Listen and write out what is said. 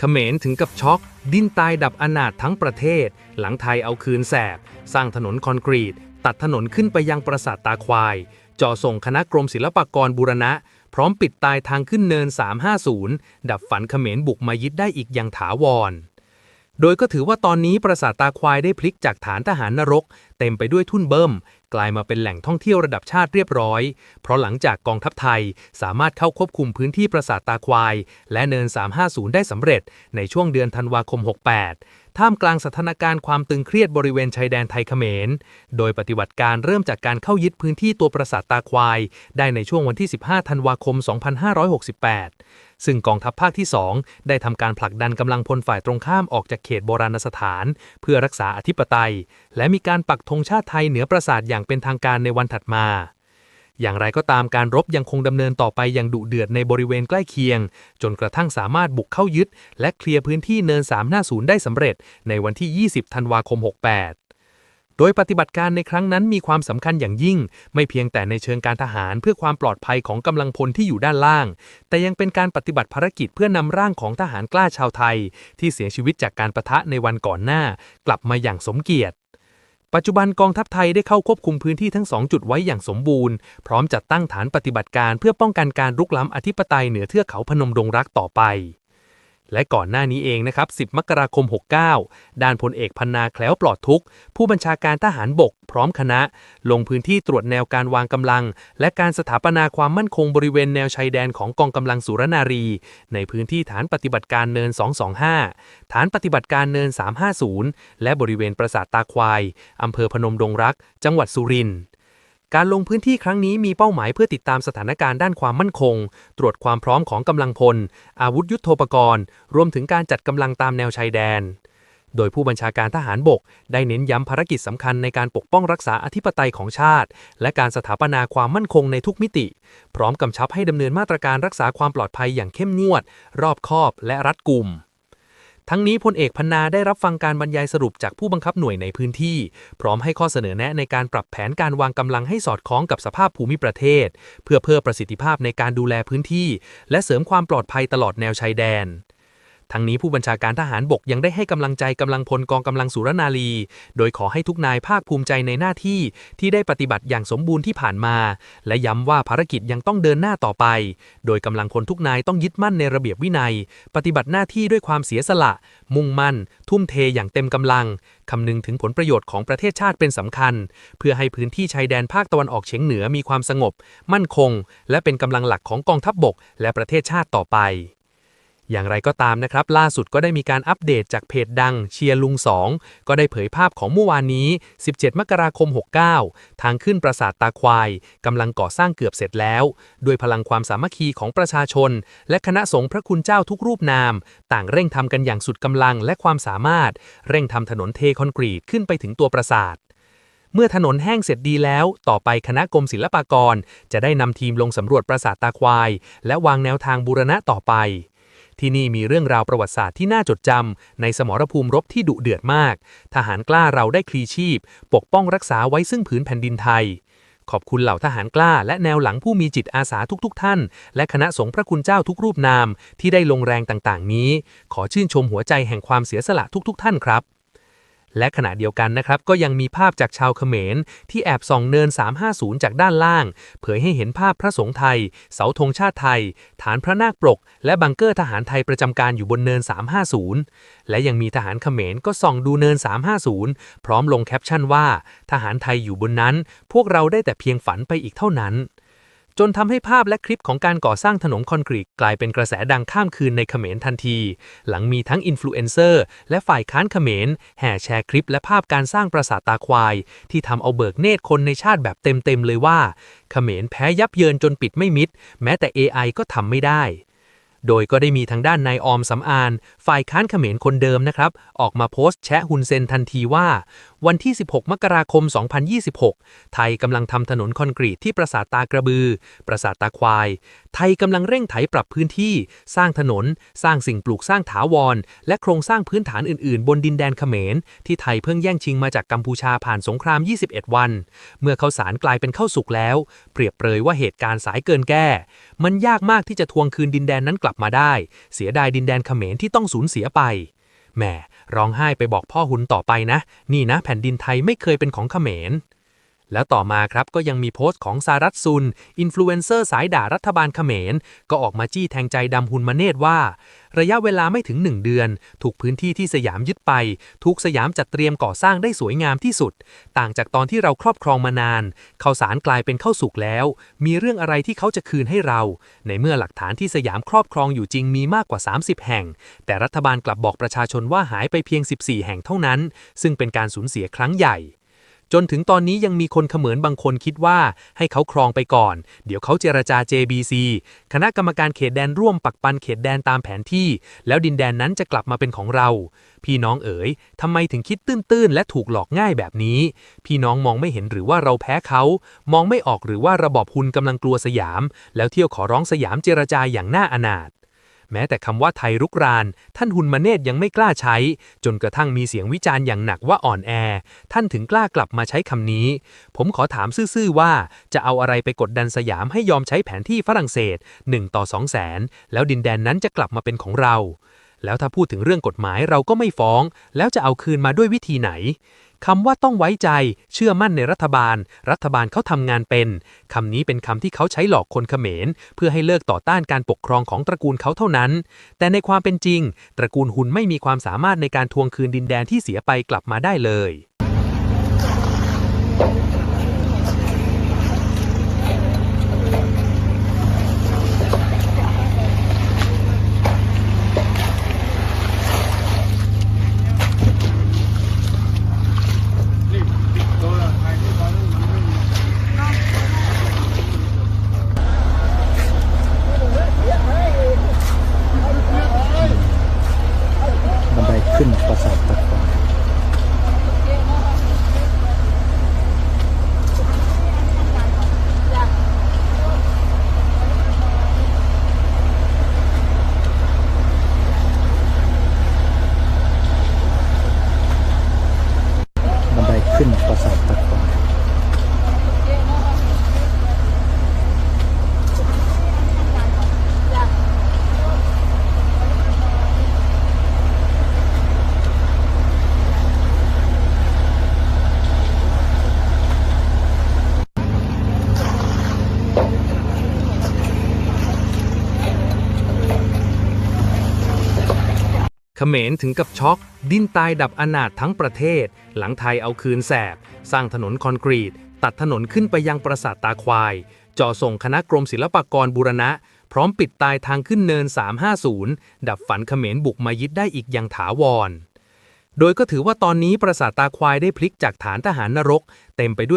เขมรถึงกับช็อก ดิ้นตายดับอนาถทั้งประเทศ หลังไทยเอาคืนแสบ สร้างถนนคอนกรีต ตัดถนนขึ้นไปยังปราสาทตาควาย จ่อส่งคณะกรมศิลปากรบูรณะ พร้อมปิดตายทางขึ้นเนิน 350 ดับฝันเขมรบุกมายึดได้อีกอย่างถาวร โดยก็ถือว่าตอนนี้ปราสาทตาควายได้พลิกจากฐานทหารนรก เต็มไปด้วยทุ่นเบิ้มกลายมาเป็นแหล่งท่องเที่ยวระดับชาติเรียบร้อย เพราะหลังจากกองทัพไทยสามารถเข้าควบคุมพื้นที่ปราสาทตาควาย และเนิน 350 ได้สำเร็จในช่วงเดือนธันวาคม 68 ท่ามกลางสถานการณ์ความตึงเครียดบริเวณชายแดนไทยเขมร โดยปฏิบัติการเริ่มจากการเข้ายึดพื้นที่ตัวปราสาทตาควาย ได้ในช่วงวันที่ 15 ธันวาคม 2568 ซึ่งกองทัพภาคที่ 2 ได้ทำการผลักดันกำลังพลฝ่ายตรงข้ามออกจากเขตโบราณสถาน เพื่อรักษาอธิปไตย และมีการปักธงชาติไทยเหนือปราสาทอย่างเป็นทางการในวันถัดมา อย่างไรก็ตามการรบยังคงดำเนินต่อไปอย่างดุเดือดในบริเวณใกล้เคียง จนกระทั่งสามารถบุกเข้ายึด และเคลียร์พื้นที่เนิน350ได้สำเร็จในวันที่ 20 ธันวาคม 68 โดยปฏิบัติการในครั้งนั้นมีความสำคัญอย่างยิ่ง ไม่เพียงแต่ในเชิงการทหารเพื่อความปลอดภัยของกำลังพลที่อยู่ด้านล่าง แต่ยังเป็นการปฏิบัติภารกิจเพื่อนำร่างของทหารกล้าชาวไทย ที่เสียชีวิตจากการประทะในวันก่อนหน้า กลับมาอย่างสมเกียรติปัจจุบันกองทัพไทยได้เข้าควบคุมพื้นที่ทั้ง2จุดไว้อย่างสมบูรณ์ พร้อมจัดตั้งฐานปฏิบัติการเพื่อป้องกันการรุกล้ำอธิปไตยเหนือเทือกเขาพนมดงรักต่อไป และก่อนหน้านี้เองนะครับ 10 มกราคม 69 ด้านพลเอกพันนาแคล้วปลอดทุก ผู้บัญชาการทหารบก พร้อมคณะ ลงพื้นที่ตรวจแนวการวางกำลัง และการสถาปนาความมั่นคงบริเวณแนวชายแดนของกองกำลังสุรนารี ในพื้นที่ฐานปฏิบัติการเนิน 225 ฐานปฏิบัติการเนิน 350 และบริเวณปราสาทตาควายอำเภอพนมดงรัก จังหวัดสุรินทร์ การลงพื้นที่ครั้งนี้มีเป้าหมายเพื่อติดตามสถานการณ์ด้านความมั่นคง ตรวจความพร้อมของกำลังพล อาวุธยุโทโธปกรณ์ รวมถึงการจัดกำลังตามแนวชายแดน โดยผู้บัญชาการทหารบก ได้เน้นย้ำภารกิจสำคัญในการปกป้องรักษาอธิปไตยของชาติ และการสถาปนาความมั่นคงในทุกมิติ พร้อมกำชับให้ดำเนินมาตรการรักษาความปลอดภัยอย่างเข้มงวด รอบคอบและรัดกุม ทั้งนี้พลเอกพันนาได้รับฟังการบรรยายสรุปจากผู้บังคับหน่วยในพื้นที่ พร้อมให้ข้อเสนอแนะในการปรับแผนการวางกำลังให้สอดคล้องกับสภาพภูมิประเทศ เพื่อเพิ่มประสิทธิภาพในการดูแลพื้นที่ และเสริมความปลอดภัยตลอดแนวชายแดน ทั้งนี้ผู้บัญชาการทหารบกยังได้ให้กำลังใจกำลังพลกองกำลังสุรนารี โดยขอให้ทุกนายภาคภูมิใจในหน้าที่ที่ได้ปฏิบัติอย่างสมบูรณ์ที่ผ่านมา และย้ำว่าภารกิจยังต้องเดินหน้าต่อไป โดยกำลังพลทุกนายต้องยึดมั่นในระเบียบวินัย ปฏิบัติหน้าที่ด้วยความเสียสละ มุ่งมั่น ทุ่มเทอย่างเต็มกำลังคำนึงถึงผลประโยชน์ของประเทศชาติเป็นสำคัญ เพื่อให้พื้นที่ชายแดนภาคตะวันออกเฉียงเหนือมีความสงบ มั่นคง และเป็นกำลังหลักของกองทัพบบก และประเทศชาติต่อไป อย่างไรก็ตามนะครับ ล่าสุดก็ได้มีการอัปเดตจากเพจดังเชียร์ลุง 2 ก็ได้เผยภาพของเมื่อวานนี้ 17 มกราคม 69 ทางขึ้นปราสาทตาควายกำลังก่อสร้างเกือบเสร็จแล้ว ด้วยพลังความสามัคคีของประชาชน และคณะสงฆ์พระคุณเจ้าทุกรูปนาม ต่างเร่งทำกันอย่างสุดกำลังและความสามารถ เร่งทำถนนเทคอนกรีตขึ้นไปถึงตัวปราสาทเมื่อถนนแห้งเสร็จดีแล้ว ต่อไปคณะกรมศิลปากร จะได้นำทีมลงสำรวจปราสาทตาควาย และวางแนวทางบูรณะต่อไป ที่นี่มีเรื่องราวประวัติศาสตร์ที่น่าจดจำในสมรภูมิรบที่ดุเดือดมาก ทหารกล้าเราได้คลีชีพ ปกป้องรักษาไว้ซึ่งผืนแผ่นดินไทย ขอบคุณเหล่าทหารกล้า และแนวหลังผู้มีจิตอาสาทุกๆทท่าน และคณะสงฆ์พระคุณเจ้าทุกรูปนามที่ได้ลงแรงต่างๆ นี้ ขอชื่นชมหัวใจแห่งความเสียสละทุกๆ ท่านครับ และขณะเดียวกันนะครับก็ยังมีภาพจากชาวเขมร ที่แอบส่องเนิน 350 จากด้านล่าง เผยให้เห็นภาพพระสงฆ์ไทย เสาธงชาติไทย ฐานพระนาคปรก และบังเกอร์ทหารไทยประจำการอยู่บนเนิน 350 และยังมีทหารเขมรก็ส่องดูเนิน 350 พร้อมลงแคปชั่นว่า ทหารไทยอยู่บนนั้น พวกเราได้แต่เพียงฝันไปอีกเท่านั้น จนทำให้ภาพและคลิปของการก่อสร้างถนนคอนกรีตกลายเป็นกระแสดังข้ามคืนในเขมรทันที หลังมีทั้งอินฟลูเอนเซอร์และฝ่ายค้านเขมรแห่แชร์คลิปและภาพการสร้างปราสาทตาควาย ที่ทำเอาเบิกเนตรคนในชาติแบบเต็มๆเลยว่า เขมรแพ้ยับเยินจนปิดไม่มิด แม้แต่ AI ก็ทำไม่ได้โดยก็ได้มีทางด้านนายออมสำอาน ฝ่ายค้านเขมรคนเดิมนะครับ ออกมาโพสต์แชะฮุนเซนทันทีว่าวันที่ 16 มกราคม 2026 ไทยกำลังทำถนนคอนกรีตที่ปราสาทตากระบือ ปราสาทตาควาย ไทยกำลังเร่งไถปรับพื้นที่ สร้างถนน สร้างสิ่งปลูกสร้างถาวร และโครงสร้างพื้นฐานอื่นๆ บนดินแดนเขมร ที่ไทยเพิ่งแย่งชิงมาจากกัมพูชาผ่านสงคราม 21 วัน เมื่อข้าวสารกลายเป็นข้าวสุกแล้ว เปรียบเปรยว่าเหตุการณ์สายเกินแก้ มันยากมากที่จะทวงคืนดินแดนนั้นกลับมาได้ เสียดายดินแดนเขมรที่ต้องสูญเสียไปแหม ร้องไห้ไปบอกพ่อหุนต่อไปนะ นี่นะแผ่นดินไทยไม่เคยเป็นของเขมร แล้วต่อมาครับก็ยังมีโพสต์ของซารัตซุน อินฟลูเอนเซอร์สายด่ารัฐบาลเขมร ก็ออกมาจี้แทงใจดำหุนมาเนตว่า ระยะเวลาไม่ถึง 1 เดือน ถูกพื้นที่ที่สยามยึดไป ถูกสยามจัดเตรียมก่อสร้างได้สวยงามที่สุด ต่างจากตอนที่เราครอบครองมานานข้าวสารกลายเป็นข้าวสุกแล้ว มีเรื่องอะไรที่เขาจะคืนให้เรา ในเมื่อหลักฐานที่สยามครอบครองอยู่จริงมีมากกว่า 30 แห่ง แต่รัฐบาลกลับบอกประชาชนว่าหายไปเพียง 14 แห่งเท่านั้น ซึ่งเป็นการสูญเสียครั้งใหญ่ จนถึงตอนนี้ยังมีคนเขมือนบางคนคิดว่าให้เขาครองไปก่อน เดี๋ยวเขาเจรจา JBC คณะกรรมการเขตแดนร่วมปักปันเขตแดนตามแผนที่ แล้วดินแดนนั้นจะกลับมาเป็นของเรา พี่น้องเอ๋ยทำไมถึงคิดตื้นๆ และถูกหลอกง่ายแบบนี้ พี่น้องมองไม่เห็นหรือว่าเราแพ้เขา มองไม่ออกหรือว่าระบอบหุนกำลังกลัวสยาม แล้วเที่ยวขอร้องสยามเจรจาอย่างน่าอนาถ แม้แต่คำว่าไทยรุกราน ท่านหุนมาเนตยังไม่กล้าใช้ จนกระทั่งมีเสียงวิจารณ์อย่างหนักว่าอ่อนแอ ท่านถึงกล้ากลับมาใช้คำนี้ ผมขอถามซื่อๆว่า จะเอาอะไรไปกดดันสยามให้ยอมใช้แผนที่ฝรั่งเศส1ต่อ2แสนแล้วดินแดนนั้นจะกลับมาเป็นของเรา แล้วถ้าพูดถึงเรื่องกฎหมายเราก็ไม่ฟ้อง แล้วจะเอาคืนมาด้วยวิธีไหน คำว่าต้องไว้ใจ เชื่อมั่นในรัฐบาล รัฐบาลเขาทำงานเป็นคำนี้เป็นคำที่เขาใช้หลอกคนเขมร เพื่อให้เลิกต่อต้านการปกครองของตระกูลเขาเท่านั้น แต่ในความเป็นจริง ตระกูลหุนไม่มีความสามารถในการทวงคืนดินแดนที่เสียไปกลับมาได้เลย บันไดขึ้นปราสาทตะกวาย บันไดขึ้นปราสาทตะกวาย เขมรถึงกับช็อก ดิ้นตายดับอนาถทั้งประเทศ หลังไทยเอาคืนแสบ สร้างถนนคอนกรีต ตัดถนนขึ้นไปยังปราสาทตาควายจ่อส่งคณะกรมศิลปากรบูรณะ พร้อมปิดตายทางขึ้นเนิน 350 ดับฝันเขมรบุกมายึดได้อีกอย่างถาวร โดยก็ถือว่าตอนนี้ปราสาทตาควายได้พลิกจากฐานทหารนรก เต็มไปด้วย